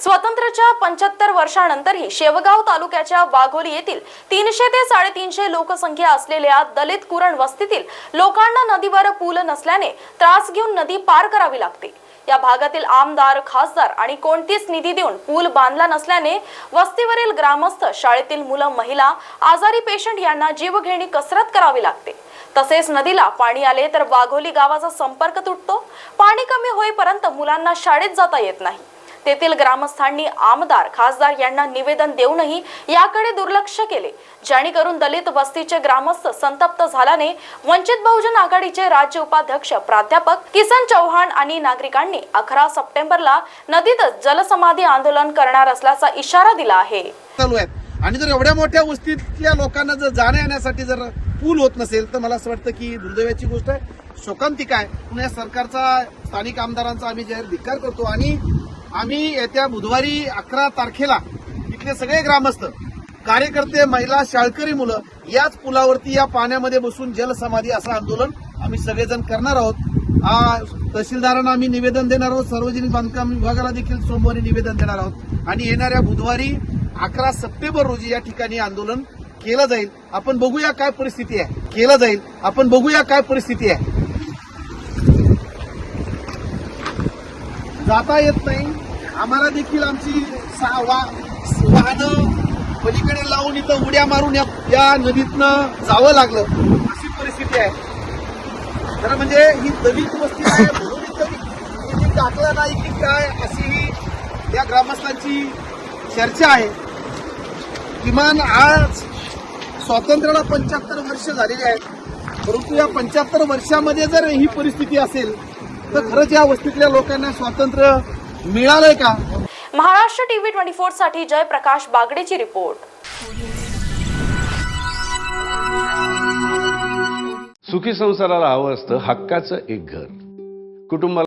स्वातंत्र्याच्या पंच्याहत्तर वर्षानंतरही शेवगाव तालुक्याच्या वाघोली येथील तीनशे ते साडेतीनशे लोकसंख्या असलेल्या दलित कुरण वस्तीतील लोकांना नदीवर पूल नसल्याने त्रास घेऊन नदी पार करावी लागते. या भागातील आमदार खासदार आणि कोणतीच निधी देऊन पूल बांधला नसल्याने वस्तीवरील ग्रामस्थ शाळेतील मुलं महिला आजारी पेशंट यांना जीवघेणी कसरत करावी लागते. तसेच नदीला पाणी आले तर वाघोली गावाचा संपर्क तुटतो. पाणी कमी होईपर्यंत मुलांना शाळेत जाता येत नाही. तेथील ग्रामस्थांनी आमदार खासदार यांना निवेदन देऊनही याकडे दुर्लक्ष केले जेणेकरून दलित वस्तीचे ग्रामस्थ संतप्त झाल्याने वंचित बहुजन आघाडीचे राज्य उपाध्यक्ष प्राध्यापक किसन चव्हाण आणि नागरिकांनी अकरा सप्टेंबरला नदीतच जलसमाधी आंदोलन करणार असल्याचा इशारा दिला आहे. आणि जर एवढ्या मोठ्या वस्तीतल्या लोकांना जर जाण्या येण्यासाठी जर पूल होत नसेल तर मला असं वाटतं की दुर्दैवाची गोष्ट आहे. शोकांतिका आहे. पुणे सरकारचा स्थानिक आमदारांचा आम्ही जाहीर धिक्कार करतो आणि आम्ही येत्या बुधवारी अकरा तारखेला इथले सगळे ग्रामस्थ कार्यकर्ते महिला शाळकरी मुलं याच पुलावरती या पाण्यामध्ये बसून जलसमाधी असं आंदोलन आम्ही सगळेजण करणार आहोत. तहसीलदारांना आम्ही निवेदन देणार आहोत. सार्वजनिक बांधकाम विभागाला देखील सोमवारी निवेदन देणार आहोत. आणि येणाऱ्या बुधवारी अकरा सप्टेंबर रोजी या ठिकाणी आंदोलन केलं जाईल. आपण बघूया काय परिस्थिती आहे. केलं जाईल. आपण बघूया काय परिस्थिती आहे. जाता येत नाही. आम्हाला देखील आमची सहा वाहनं पलीकडे लावून इथं उड्या मारून या, नदीतनं जावं लागलं. अशी परिस्थिती आहे. खरं म्हणजे ही दलित वस्ती आहे. म्हणून टाकलं नाही की काय अशी ही या ग्रामस्थांची चर्चा आहे. किमान आज स्वातंत्र्याला पंच्याहत्तर वर्ष झालेली आहेत. परंतु या पंच्याहत्तर वर्षामध्ये जर ही परिस्थिती असेल तर खरंच या वस्तीतल्या लोकांना स्वातंत्र्य मिळालंय का? महाराष्ट्र टीव्ही ट्वेंटी फोरसाठी जयप्रकाश बागडेची रिपोर्ट. सुखी संसाराला हवं असतं हक्काचं एक घर. कुटुंबाला